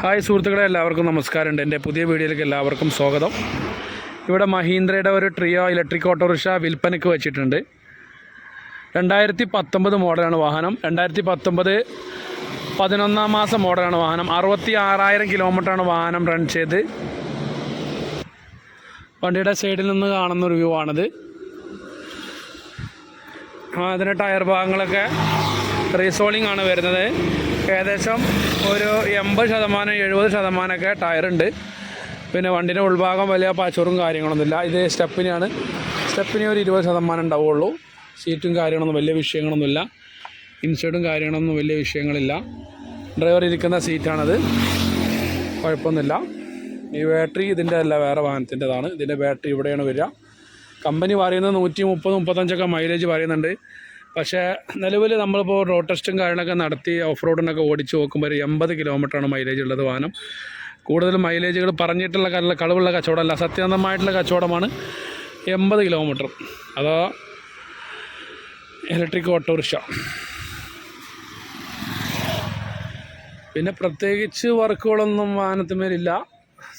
Hi സുഹൃത്തുക്കളെ എല്ലാവർക്കും നമസ്കാരമുണ്ട്. എന്റെ പുതിയ വീഡിയോയിലേക്ക് എല്ലാവർക്കും സ്വാഗതം. ഇവിടെ മഹീന്ദ്രയുടെ ഒരു ട്രിയോ ഇലക്ട്രിക് ഓട്ടോറിക്ഷ വിൽപ്പനയ്ക്ക് വെച്ചിട്ടുണ്ട്. രണ്ടായിരത്തി പത്തൊമ്പത് മോഡലാണ് വാഹനം. രണ്ടായിരത്തി പത്തൊമ്പത് പതിനൊന്നാം മാസം മോഡലാണ് വാഹനം. അറുപത്തി ആറായിരം കിലോമീറ്ററാണ് വാഹനം റൺ ചെയ്ത്. വണ്ടിയുടെ സൈഡിൽ നിന്ന് കാണുന്ന ഒരു വ്യൂ ആണിത്. അതിന്റെ ടയർ ഭാഗങ്ങളൊക്കെ റീസോളിംഗ് ആണ് വരുന്നത്. ഏകദേശം ഒരു എൺപത് ശതമാനം എഴുപത് ശതമാനമൊക്കെ ടയറുണ്ട് പിന്നെ വണ്ടിന്റെ ഉൾഭാഗം വലിയ പാച്ചോറും കാര്യങ്ങളൊന്നുമില്ല. ഇത് സ്റ്റെപ്പിനെയാണ് സ്റ്റെപ്പിന് ഒരു ഇരുപത് ശതമാനം ഉണ്ടാവുള്ളൂ. സീറ്റും കാര്യങ്ങളൊന്നും വലിയ വിഷയങ്ങളൊന്നുമില്ല. ഇൻസൈഡും കാര്യങ്ങളൊന്നും വലിയ വിഷയങ്ങളില്ല. ഡ്രൈവർ ഇരിക്കുന്ന സീറ്റാണത് കുഴപ്പമൊന്നുമില്ല. ഈ ബാറ്ററി ഇതിന്റെ അല്ല വേറെ വാഹനത്തിന്റെതാണ് ഇതിന്റെ ബാറ്ററി ഇവിടെയാണ് വരിക. കമ്പനി പറയുന്നത് നൂറ്റി മുപ്പത് മുപ്പത്തഞ്ചൊക്കെ മൈലേജ് പറയുന്നുണ്ട്. പക്ഷേ നിലവിൽ നമ്മളിപ്പോൾ റോഡ് ടെസ്റ്റും കാര്യങ്ങളൊക്കെ നടത്തി ഓഫ് റോഡിനൊക്കെ ഓടിച്ച് നോക്കുമ്പോൾ ഒരു എൺപത് കിലോമീറ്ററാണ് മൈലേജ് ഉള്ളത് വാഹനം. കൂടുതൽ മൈലേജുകൾ പറഞ്ഞിട്ടുള്ള കള്ള കളവുള്ള കച്ചവടമല്ല സത്യസന്ധമായിട്ടുള്ള കച്ചവടമാണ് എൺപത് കിലോമീറ്റർ അതോ ഇലക്ട്രിക് ഓട്ടോറിക്ഷ. പിന്നെ പ്രത്യേകിച്ച് വർക്കുകളൊന്നും വാഹനത്തിന്മേലില്ല.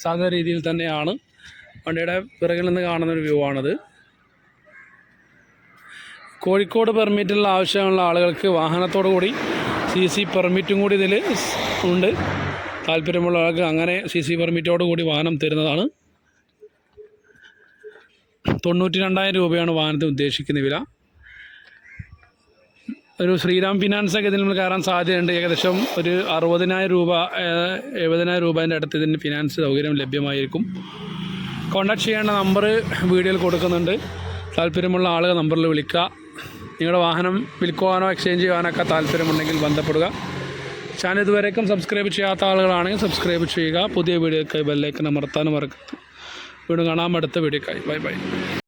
സാധാരണ രീതിയിൽ തന്നെയാണ്. വണ്ടിയുടെ പിറകിൽ നിന്ന് കാണുന്നൊരു വ്യൂ ആണിത്. കോഴിക്കോട് പെർമിറ്റുള്ള ആവശ്യമുള്ള ആളുകൾക്ക് വാഹനത്തോടു കൂടി സി സി പെർമിറ്റും കൂടി ഇതിൽ ഉണ്ട്. താല്പര്യമുള്ള ആൾക്ക് അങ്ങനെ സി സി പെർമിറ്റോട് കൂടി വാഹനം തരുന്നതാണ്. തൊണ്ണൂറ്റി രണ്ടായിരം രൂപയാണ് വാഹനത്തിന് ഉദ്ദേശിക്കുന്ന വില. ഒരു ശ്രീറാം ഫിനാൻസ് ഒക്കെ ഇതിൽ നമ്മൾ കയറാൻ സാധ്യതയുണ്ട്. ഏകദേശം ഒരു അറുപതിനായിരം രൂപ എഴുപതിനായിരം രൂപേന്റെ അടുത്ത് ഇതിന് ഫിനാൻസ് സൗകര്യം ലഭ്യമായിരിക്കും. കോൺടാക്ട് ചെയ്യേണ്ട നമ്പർ വീഡിയോയിൽ കൊടുക്കുന്നുണ്ട്. താല്പര്യമുള്ള ആളുകൾ നമ്പറിൽ വിളിക്കുക. നിങ്ങളുടെ വാഹനം വിൽക്കുവാനോ എക്സ്ചേഞ്ച് ചെയ്യാനൊക്കെ താല്പര്യമുണ്ടെങ്കിൽ ബന്ധപ്പെടുക. ചാനൽ ഇതുവരേക്കും സബ്സ്ക്രൈബ് ചെയ്യാത്ത ആളുകളാണെങ്കിൽ സബ്സ്ക്രൈബ് ചെയ്യുക. പുതിയ വീഡിയോക്കായി ബെല്ലേക്ക് അമർത്താനും മറക്കരുത്. വീണ്ടും കാണാം. അടുത്ത വീഡിയോക്കായി ബൈ ബൈ